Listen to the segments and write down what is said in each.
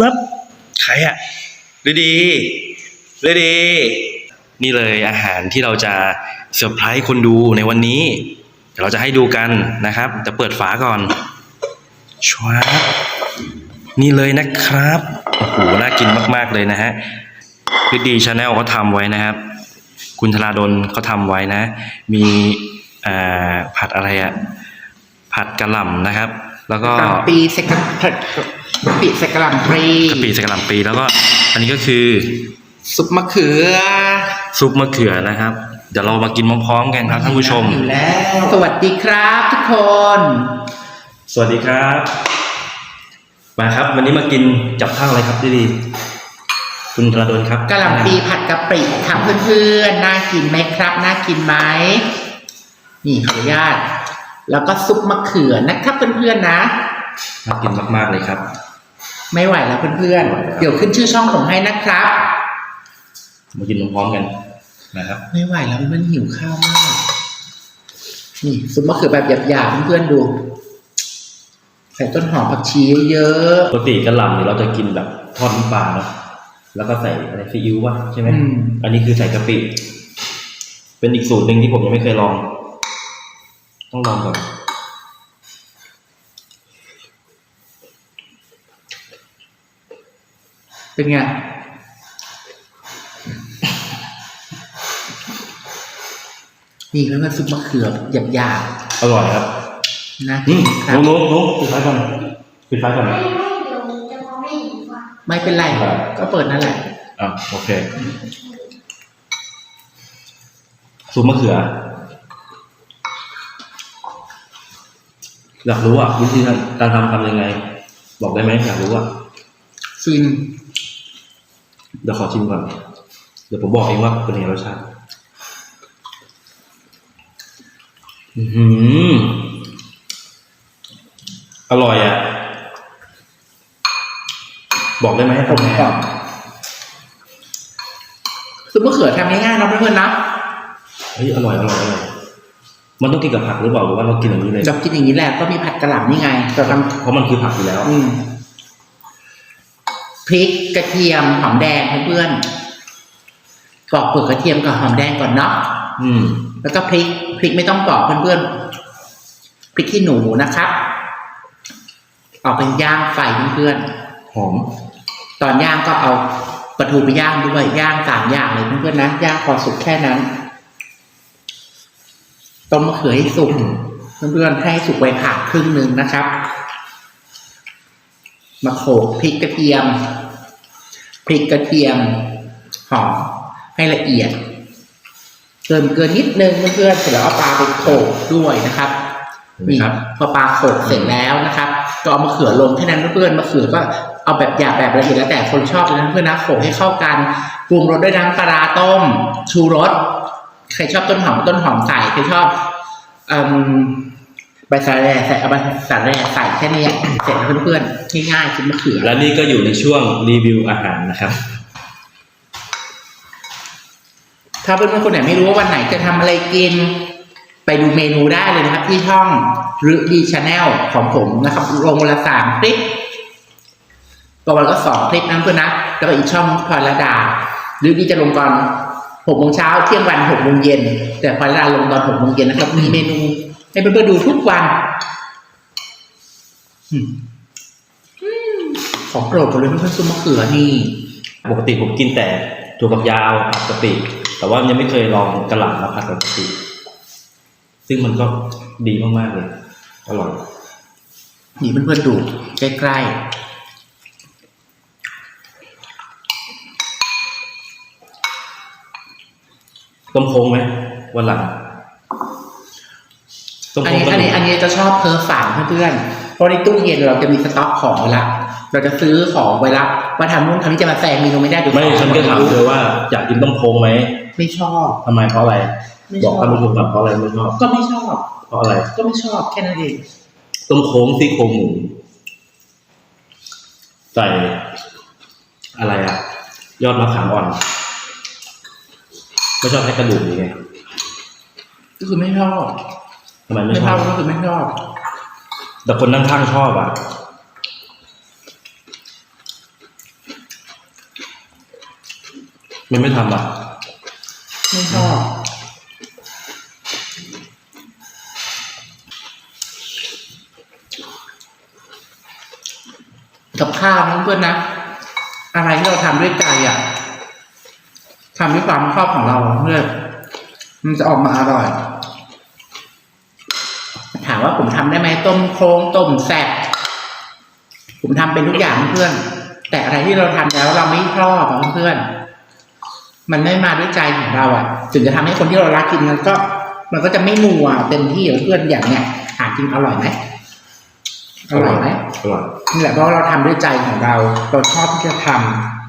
ครับใครอะฤดีฤดี นี่เลยอาหารที่เราจะเซอร์ไพรส์คนดูในวันนี้ เดี๋ยวเราจะให้ดูกันนะครับ แต่เปิดฝาก่อนชวาบนี่เลยนะครับโอ้โหน่ากินมาก ๆ เลยนะฮะฤดีชาแนลเขาทำไว้นะครับ คุณธราดลเขาทำไว้นะ มีอ่าผัดอะไรอะผัดกะหล่ำนะครับ แล้วก็กะหล่ำปีใส่กะผัดกะปิใส่กะหล่ำปลีกะปิใส่กะหล่ำปีแล้วก็ อันนี้ก็คือซุปมะเขือซุปมะเขือนะครับ เดี๋ยวเรามากินพร้อมๆกันครับท่านผู้ชม อยู่แล้ว สวัสดีครับทุกคน สวัสดีครับ มาครับ วันนี้มากินกับข้าวอะไรครับดีดีคุณธราดลครับกะหล่ำปีผัดกะปิครับเพื่อนๆ น่ากินไหมครับ น่ากินไหมนี่ขออนุญาต แล้วก็ซุปมะเขือนะครับเพื่อนๆนะ น่ากินมากๆเลยครับ ไม่ไหวแล้วเพื่อนๆ เดี๋ยวขึ้นชื่อช่องผมให้นะครับ มากินพร้อมๆกันนะครับ ไม่ไหวแล้วมันหิวข้าวมาก นี่ซุปมะเขือแบบหยาบๆเพื่อนๆดู ใส่ต้นหอมผักชีเยอะปกติกะหล่ำเนี่ยเราจะกินแบบทอดน้ำปลาเนาะแล้วก็ใส่อะไรซีอิ๊ววะใช่ไหมอืม อันนี้คือใส่กะปิ เป็นอีกสูตรหนึ่งที่ผมยังไม่เคยลอง ต้องลองก่อนเป็นไงนี่แล้วก็ซุปมะเขือหยาบอร่อยครับๆนะอืมครับนุ๊กนุ๊กนุ๊กปิดไฟก่อนปิดไฟก่อนไม่ไม่เดี๋ยวจะมองไม่เห็นว่าไม่เป็นไรครับก็เปิดนั่นแหละอะโอเคซุปมะเขือ อยากรู้อะวิธีการทำทำยังไง บอกได้ไหมอยากรู้อะฟินเดี๋ยวขอชิมก่อน เดี๋ยวผมบอกเองว่าเป็นยังไงรสชาติอือหืออร่อยอะ บอกได้ไหมให้ผมก่อนซุปมะเขือทำง่ายๆนะเพื่อนๆนะเฮ้ยอร่อยอร่อยอร่อย มันต้องกินกับผักหรือเปล่าหรือว่าเรากินอย่างนี้เลยจะกินอย่างนี้แหละก็มีผัดกระหล่ำนี่ไงจะทเพราะมันคือผักอยู่แล้วำอืมพริกกระเทียมหอมแดงเพื่อนๆปอกเปลือกกระเทียมกับหอมแดงก่อนเนาะอืม แล้วก็พริกพริกไม่ต้องปอกเพื่อนๆพริกขี้หนูนะครับเอาเป็นย่างไฟเพื่อนหอมๆตอนย่างก็เอาปลาทูไปย่างด้วยย่างสามอย่างเลยเพื่อนๆนะย่างพอสุกแค่นั้น ต้มมะเขือให้สุกเพื่อนๆให้สุกไว้ผ่าครึ่งหนึ่งนะครับ มาโขลกพริกกระเทียม พริกกระเทียมหอมให้ละเอียดเติมเกลือนิดนึงเพื่อนๆเสร็จแล้วเอาปลาไปโขลกด้วยนะครับเห็นไหมนี่ครับพอปลาโขลกเสร็จแล้วนะครับก็เอามะเขือลงแค่นั้นเพื่อนๆมะเขือก็เอาแบบหยาบแบบละเอียดแล้วแต่คนชอบเลยนะเพื่อนนะโขลกให้เข้ากันปรุงรสด้วยน้ำปลาร้าต้ม ชูรส ใครชอบต้นหอมต้นหอมใส่ใครชอบอืมใบสาแหร่ใส่เอาใบสาแหร่ใส่แค่นี้เสร็จแล้วเพื่อนๆง่ายๆกินมะเขือและนี่ก็อยู่ในช่วงรีวิวอาหารนะครับ ถ้าเพื่อนๆคนไหนไม่รู้ว่าวันไหนจะทำอะไรกิน ไปดูเมนูได้เลยนะครับ ที่ช่องรืดีชาแนลของผมนะครับลงวันละสามคลิปต่อวันก็สองคลิปนะเพื่อนนะแล้วก็อีกช่องพลอยระดาหรือดีจะลงตอน หกโมงเช้าเที่ยงวันหกโมงเย็น แต่พลอยระดาลงตอนหกโมงเย็นนะครับ มีเมนูให้เพื่อนๆดูทุกวันอืมอืมของโปรดผมเลยเพื่อนๆซุปมะเขือนี่ปกติผมกินแต่ถั่วฝักยาวผัดกะปิแต่ว่ายังไม่เคยลองกะหล่ำมาผัดกับกะปิซึ่งมันก็ดีมากๆเลยอร่อยนี่เพื่อนๆดูใกล้ ต้มโค้งไหมวันหลังต้มๆอันโค้งนี้ก็อันดีนี้อันนี้จะชอบเพอร์ฝางเพื่อนๆเพราะในตู้เย็นเราจะมีสต็อกของไว้ละเราจะซื้อของไว้ละว่าทำนู่นทำนี่จะมาแซงเมนูไม่ได้เดี๋ยวไม่ของฉันก็ถามเธอว่าอยากกินต้มโค้งไหมไม่ชอบ ทำไมเพราะอะไร ไม่บชออกบท่านผู้ชมก่อนเพราะอะไรไม่ชอบก็ไม่ชอบ เพราะอะไร ก็ไม่ชอบแค่นั้นเองต้มโค้งซี่โครงหมูใส่อะไรอะยอดมะขามอ่อน ไม่ชอบให้กระดูกนี่ไงก็คือไม่ชอบทำไมไม่ไม่ชชออบบก็คือไม่ชอบแต่คนนั่งข้างชอบอะมันไม่ทำอะ ไม่ชอบกับข้าวเพื่อนนะ อะไรที่เราทำด้วยใจอะ ทำด้วยความชอบของเราเพื่อนมันจะออกมาอร่อย ถามว่าผมทำได้ไหมต้มโครงต้มแซ่บผมทำเป็นทุกอย่างเพื่อน แต่อะไรที่เราทำแล้วเราไม่ชอบอะเพื่อน มันไม่มาด้วยใจของเราอะ ถึงจะทำให้คนที่เรารักกินมันก็ มันก็จะไม่นัวเต็มที่อะเพื่อนอย่างเนี้ยหากินอร่อยไหมอร่อยไหมอร่อยนี่แหละเพราะว่าเราทำด้วยใจของเรา เราชอบที่จะทำ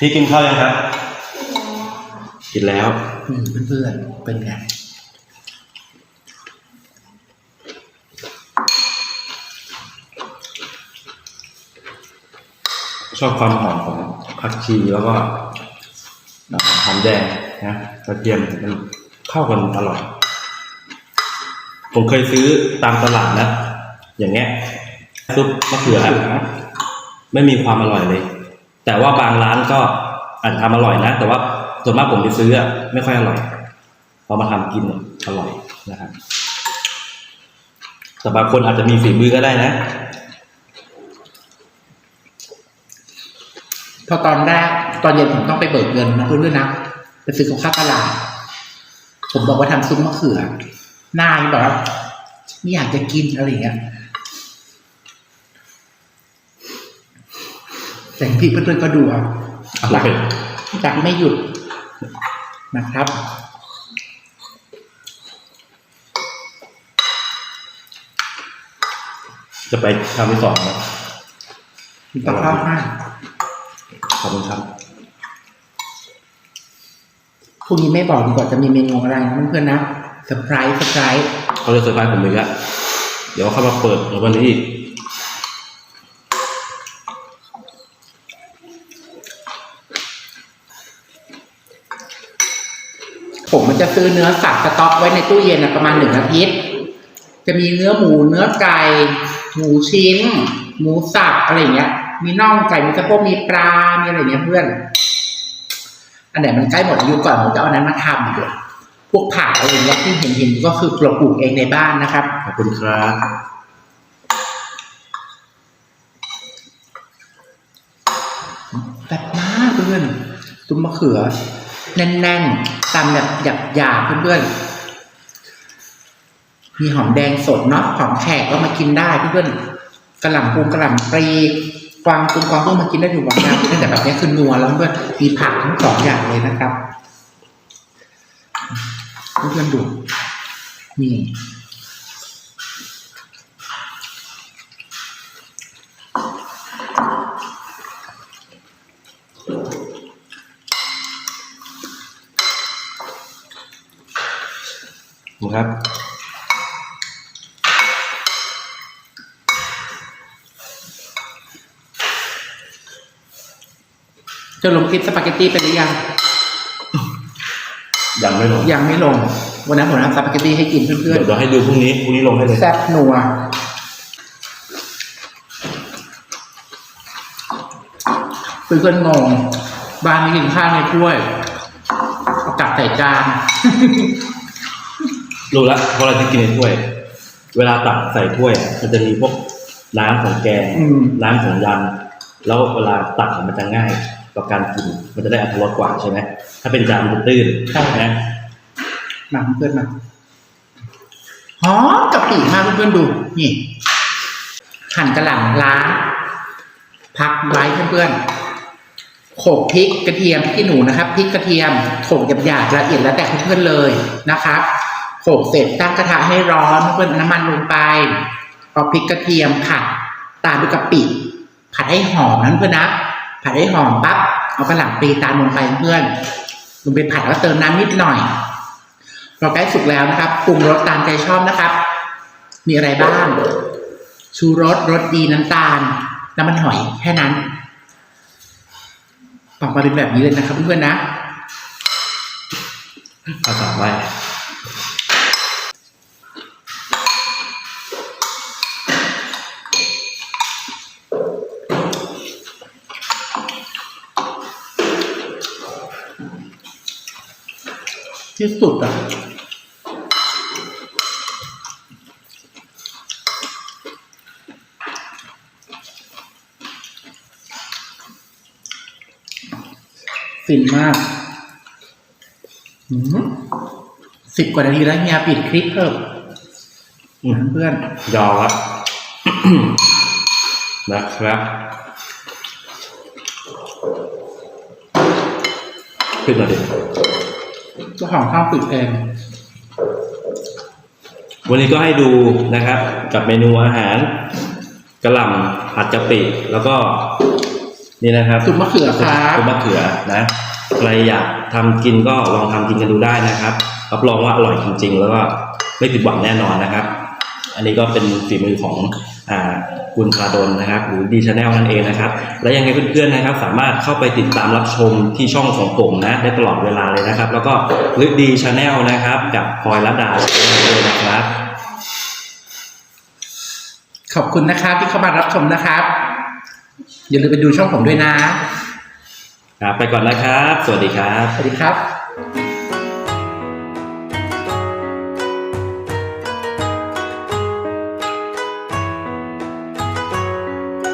พี่กินข้าวยังครับ กินแล้วนี่เพื่อนๆเป็นไงชอบความหอมของผักชีแล้วก็หอมแดงนะกระเทียมมันเข้ากันอร่อย ผมเคยซื้อตามตลาดนะ อย่างเงี้ยซุปมะเขือไม่มีความอร่อยเลย แต่ว่าบางร้านก็อาจจะทำอร่อยนะ แต่ว่าส่วนมากผมไปซื้อไม่ค่อยอร่อยพอมาทำกินอร่อยนะครับแต่บางคนอาจจะมีฝีมือก็ได้นะ พอตอนแรกตอนเย็นผมต้องไปเบิกเงินนะเพื่อนๆนะไปซื้อของข้าวตลาด ผมบอกว่าทำซุปมะเขือหน้านี่แบบว่าไม่อยากจะกินอะไรอย่างเงี้ย แต่พี่เพื่อนๆก็ดูเอาอร่อยจากไม่หยุดนะครับจะไปทำที่สองนะต่อข้าวห้าขอบคุณครับพรุ่งนี้ไม่บอกดีกว่าจะมีเมนูอะไรนะเพื่อนๆนะเซอร์ไพรส์เซอร์ไพรส์เขาจะเซอร์ไพรส์ผมอีกแล้วเดี๋ยวเขามาเปิดในวันนี้ ผมมันจะซื้อเนื้อสัตว์สต๊อกไว้ในตู้เย็นนะประมาณหนึ่งอาทิตย์ จะมีเนื้อหมูเนื้อไก่ หมูชิ้น หมูสับอะไรอย่างเงี้ย มีน่องไก่มีสะโพกมีปลา มีอะไรอย่างเงี้ยเพื่อน อันไหนมันใกล้หมดอายุก่อนผมจะเอาอันนั้นมาทำดีกว่าพวกผักอะไรอย่างเงี้ยที่เห็นเห็นๆก็คือปลูกเองในบ้านนะครับ ขอบคุณครับแบบมากเพื่อน ตุ้มมะเขือ แน่นๆตำแบบหยาบๆเพื่อนๆมีหอมแดงสดเนาะหอมแขกก็มากินได้เพื่อนๆกระหล่ำปูกระหล่ำปลีกวางปูกวางก็มากินได้ถูกกว่างแต่แบบนี้คือนัวแล้วเพื่อนมีผักทั้งสองอย่างเลยนะครับเพื่อนๆดูนี่ ขอบคุณครับ จะลงคลิปสปาเกตตี้ไปหรือยัง ยังไม่ลงยังไม่ลง วันนั้นผมทำสปาเกตตี้ให้กินเพื่อนเดี๋ยวเดี๋ยวให้ดูพรุ่งนี้พรุ่งนี้ลงให้เลยๆแซ่บนัวเพื่อนๆงง บ้านไม่กินข้าวในถ้วยเอากลับใส่จาน รู้แล้วเพราะเราจะกินในถ้วย เวลาตักใส่ถ้วยอะมันจะมีพวกน้ำของแกงอืม น้ำของยำแล้วเวลาตักอะมันจะง่ายต่อการกิน มันจะได้อรรถรสกว่าใช่ไหมถ้าเป็นจานมันจะตื้นใช่ไหมมาเพื่อนๆมาหอมกะปิมากเพื่อนๆดู นี่หั่นกระหล่ำล้างพักไว้เพื่อนๆโขลกพริกกระเทียมพริกขี้หนูนะครับพริกกระเทียมโขลกหยาบๆละเอียดแล้วแต่เพื่อนๆเลยนะครับ โขลกเสร็จตั้งกระทะให้ร้อนเพื่อนน้ำมันลงไปเอาพริกกระเทียมผัดตามด้วยกะปิ ผัดให้หอมนั้นเพื่อนนะ ผัดให้หอมปั๊บเอากระหล่ำปลีตามลงไปเพื่อนลงไปผัดแล้วเติมน้ำนิดหน่อยเราใกล้สุกแล้วนะครับปรุงรสตามใจชอบนะครับ มีอะไรบ้าง ชูรสรสดีน้ำตาล น้ำมันหอยแค่นั้นออกมาเป็นแบบนี้เลยนะครับเพื่อนๆนะภาษาไว้ ที่สุดอะฟินมากสิบกว่านาทีแล้วเฮียปิดคลิปเถอะอืมเพื่อน ยอมครับนะครับขึ้นมาดิ เจ้าของช่องปิดเองวันนี้ก็ให้ดูนะครับ กับเมนูอาหารกระหล่ำผัดกะปิแล้วก็ นี่นะครับซุปมะเขือครับซุปมะเขือนะใครอยากทำกินก็ลองทำกินกันดูได้นะครับรับรองว่าอร่อยจริงๆ แล้วก็ไม่ผิดหวังแน่นอนนะครับ อันนี้ก็เป็นฝีมือของอ่า คุณพาดลนะครับ หรือดีชาแนลนั่นเองนะครับ และยังไงเพื่อนๆนะครับ สามารถเข้าไปติดตามรับชมที่ช่องของผมนะได้ตลอดเวลาเลยนะครับ แล้วก็ลึกดีชาแนลนะครับ กับพลอยรัตดาชาแนลด้วยนะครับ ขอบคุณนะครับที่เข้ามารับชมนะครับ อย่าลืมไปดูช่องผมด้วยนะครับไปก่อนนะครับ สวัสดีครับ สวัสดีครับ